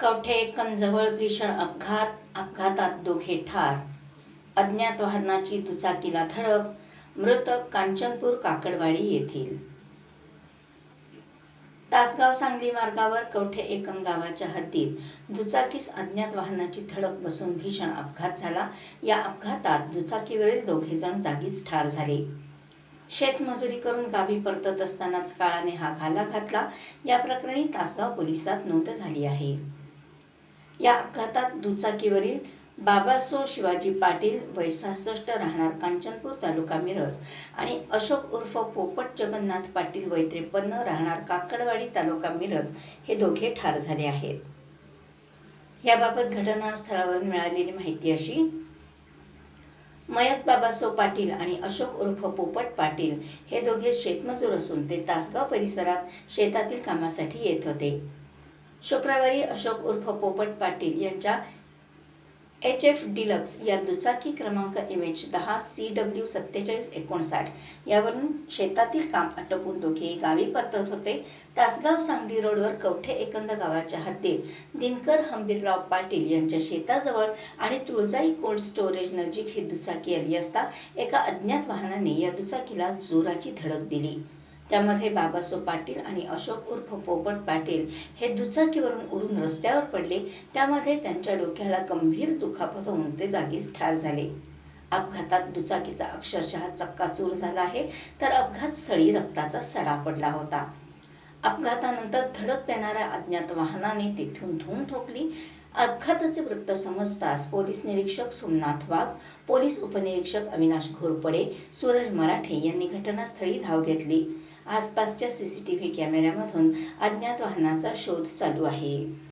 कवठे कंजवळ भीषण अपघात अपघातात दोघे ठार. अज्ञात वाहनाची दुचाकीला धडक मृतक कांचनपूर काकडवाडी येथील. तासगाव सांगली मार्गावर कवठे एकम गावाच्या हद्दीत दुचाकीस अज्ञात वाहनाची धडक बसून भीषण अपघात झाला. या अपघातात दुचाकीवरील दोघे जण जागीच ठार झाले. शेतमजुरी करून गावी परतत असतानाच काळाने हा घाला घातला. या प्रकरणी तासगाव पोलिसात नोंद झाली आहे. या अपघातात दुचाकीवरील बाबासो शिवाजी पाटील वय सहासष्ट राहणार कांचनपूर तालुका मिरज आणि अशोक उर्फ पोपट जगन्नाथ पाटील वय त्रेपन्न राहणार काकडवाडी तालुका मिरज हे दोघे ठार झाले आहेत. याबाबत घटनास्थळावरून मिळालेली माहिती अशी मयत बाबासो पाटील आणि अशोक उर्फ पोपट पाटील हे दोघे शेतमजूर असून ते तासगाव परिसरात शेतातील कामासाठी येत होते. शुक्रवारी अशोक उर्फ पोपट पाटील यांच्या एच एफ डिलक्स या दुचाकी क्रमांक एम एच दहा सी डब्ल्यू सत्तेचाळीस एकोणसाठ यावरून शेतातील काम आटोपून दोघे गावी परतत होते. तासगाव सांगली रोडवर कवठे एकंद गावाच्या हद्दीत दिनकर हंबीरराव पाटील यांच्या शेताजवळ आणि तुळजाई कोल्ड स्टोरेज नजीक ही दुचाकी आली असता एका अज्ञात वाहनाने या दुचाकीला जोराची धडक दिली. त्यामध्ये बाबासो पाटील आणि अशोक उर्फ पोपट पाटील हे दुचाकीवरून उडून रस्त्यावर पडले. त्यामध्ये त्यांच्या डोक्याला गंभीर दुखापत होऊन ते जागीच ठार झाले. अपघातात दुचाकीचा अक्षरशः चक्काचूर झाला आहे तर अपघात स्थळी रक्ताचा सडा पडला होता. अपघातानंतर धडक देणाऱ्या अज्ञात वाहनाने तिथून धूम ठोकली. अपघाताचे वृत्त समजताच पोलीस निरीक्षक सोमनाथ वाघ पोलीस उपनिरीक्षक अविनाश घोरपडे सूरज मराठे यांनी घटनास्थळी धाव घेतली. आसपासच्या सीसीटीव्ही कॅमेऱ्यामधून अज्ञात वाहनाचा शोध चालू आहे.